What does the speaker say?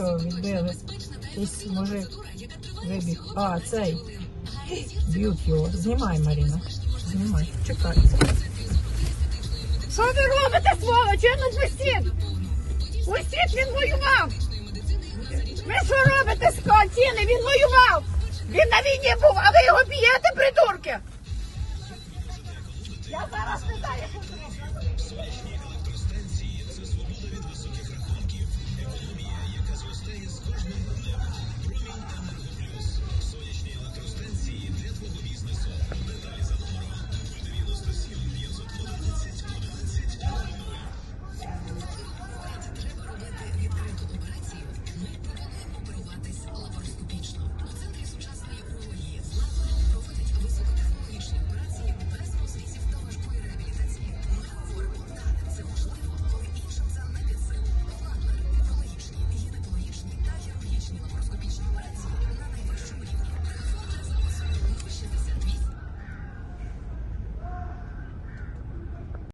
що відбили. Якийсь мужик вибіг. А, цей. Б'ють його. Знімай, Маріна. Знімай. Чекай. Що ви робите, сволочі? Ну пустіть! Пустіть, він воював! Ви що робите, скотіни? Він воював! Він на війні був, а ви його б'єте, придурки! Я зараз не знаю, що.